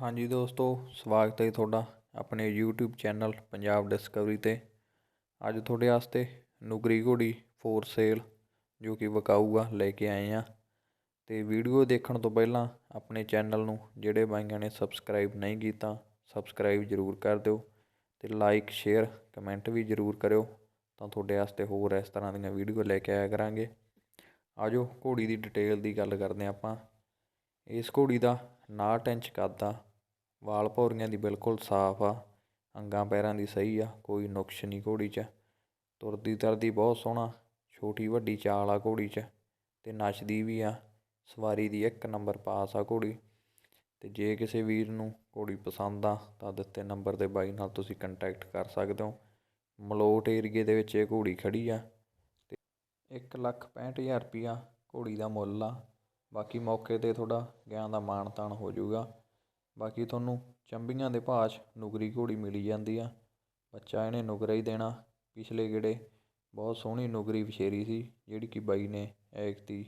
ਹਾਂਜੀ ਦੋਸਤੋ, ਸਵਾਗਤ ਹੈ ਜੀ ਤੁਹਾਡਾ ਆਪਣੇ YouTube ਚੈਨਲ ਪੰਜਾਬ ਡਿਸਕਵਰੀ 'ਤੇ। ਅੱਜ ਤੁਹਾਡੇ ਵਾਸਤੇ ਨੁਗਰੀ ਘੋੜੀ ਫੋਰ ਸੇਲ ਜੋ ਕਿ ਵਿਕਾਊ ਆ ਲੈ ਕੇ ਆਏ ਆ ਤੇ ਵੀਡੀਓ ਦੇਖਣ ਤੋਂ ਪਹਿਲਾਂ ਆਪਣੇ ਚੈਨਲ ਨੂੰ ਜਿਹੜੇ ਬਾਈਆਂ ਨੇ ਸਬਸਕ੍ਰਾਈਬ ਨਹੀਂ ਕੀਤਾ ਸਬਸਕ੍ਰਾਈਬ ਜ਼ਰੂਰ ਕਰ ਦਿਓ ਤੇ ਲਾਈਕ ਸ਼ੇਅਰ ਕਮੈਂਟ ਵੀ ਜ਼ਰੂਰ ਕਰਿਓ ਤਾਂ ਤੁਹਾਡੇ ਵਾਸਤੇ ਹੋਰ ਇਸ ਤਰ੍ਹਾਂ ਦੀਆਂ ਵੀਡੀਓ ਲੈ ਕੇ ਆਇਆ ਕਰਾਂਗੇ। ਆਜੋ ਘੋੜੀ ਦੀ ਡਿਟੇਲ ਦੀ ਗੱਲ ਕਰਦੇ ਹਾਂ ਆਪਾਂ। ਇਸ ਘੋੜੀ ਦਾ 59 ਇੰਚ ਕੱਦ ਆ ਵਾਲ ਭੌਰੀਆਂ ਦੀ ਬਿਲਕੁਲ ਸਾਫ਼ ਆ ਅੰਗਾਂ ਪੈਰਾਂ ਦੀ ਸਹੀ ਆ, ਕੋਈ ਨੁਕਸ ਨਹੀਂ ਘੋੜੀ 'ਚ। ਤੁਰਦੀ ਤਰਦੀ ਬਹੁਤ ਸੋਹਣਾ, ਛੋਟੀ ਵੱਡੀ ਚਾਲ ਆ ਘੋੜੀ 'ਚ ਅਤੇ ਨੱਚਦੀ ਵੀ ਆ, ਸਵਾਰੀ ਦੀ ਇੱਕ ਨੰਬਰ ਪਾਸ ਆ ਘੋੜੀ। ਅਤੇ ਜੇ ਕਿਸੇ ਵੀਰ ਨੂੰ ਘੋੜੀ ਪਸੰਦ ਆ, ਤਾਂ ਦਿੱਤੇ ਨੰਬਰ 'ਤੇ ਬਾਈ ਨਾਲ ਤੁਸੀਂ ਕੰਟੈਕਟ ਕਰ ਸਕਦੇ ਹੋ। ਮਲੋਟ ਏਰੀਏ ਦੇ ਵਿੱਚ ਇਹ ਘੋੜੀ ਖੜੀ ਆ ਅਤੇ ਇੱਕ ਲੱਖ ਪੈਂਹਠ ਹਜ਼ਾਰ ਰੁਪਈਆ ਘੋੜੀ ਦਾ ਮੁੱਲ ਆ। ਬਾਕੀ ਮੌਕੇ 'ਤੇ ਤੁਹਾਡਾ ਗਿਆਂ ਦਾ ਮਾਣ ਤਾਣ ਹੋ ਜਾਊਗਾ। ਬਾਕੀ ਤੁਹਾਨੂੰ ਚੰਬੀਆਂ ਦੇ ਭਾਅ 'ਚ ਨੁਗਰੀ ਘੋੜੀ ਮਿਲੀ ਜਾਂਦੀ ਆ। ਬੱਚਾ ਇਹਨੇ ਨੁਗਰਾ ਹੀ ਦੇਣਾ। ਪਿਛਲੇ ਗੇੜੇ ਬਹੁਤ ਸੋਹਣੀ ਨੁਗਰੀ ਵਿਸ਼ੇਰੀ ਸੀ, ਜਿਹੜੀ ਕਿ ਬਾਈ ਨੇ ਐਕਤੀ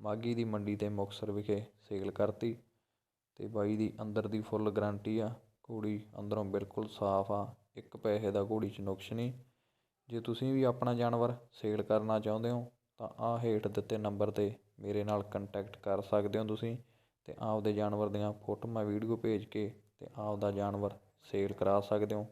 ਮਾਘੀ ਦੀ ਮੰਡੀ ਤੇ ਮੁਕਤਸਰ ਵਿਖੇ ਸੇਲ ਕਰਤੀ ਅਤੇ ਬਾਈ ਦੀ ਅੰਦਰ ਦੀ ਫੁੱਲ ਗਰੰਟੀ ਆ। ਘੋੜੀ ਅੰਦਰੋਂ ਬਿਲਕੁਲ ਸਾਫ਼ ਆ, ਇੱਕ ਪੈਸੇ ਦਾ ਘੋੜੀ 'ਚ ਨੁਕਸ ਨਹੀਂ। ਜੇ ਤੁਸੀਂ ਵੀ ਆਪਣਾ ਜਾਨਵਰ ਸੇਲ ਕਰਨਾ ਚਾਹੁੰਦੇ ਹੋ, ਤਾਂ ਆਹ ਹੇਠ ਦਿੱਤੇ ਨੰਬਰ 'ਤੇ ਮੇਰੇ ਨਾਲ ਕੰਟੈਕਟ ਕਰ ਸਕਦੇ ਹੋ ਤੁਸੀਂ। ਅਤੇ ਆਪਦੇ ਜਾਨਵਰ ਦੀਆਂ ਫੋਟੋਆਂ, ਵੀਡੀਓ ਭੇਜ ਕੇ ਅਤੇ ਆਪਦਾ ਜਾਨਵਰ ਸੇਲ ਕਰਾ ਸਕਦੇ ਹੋ।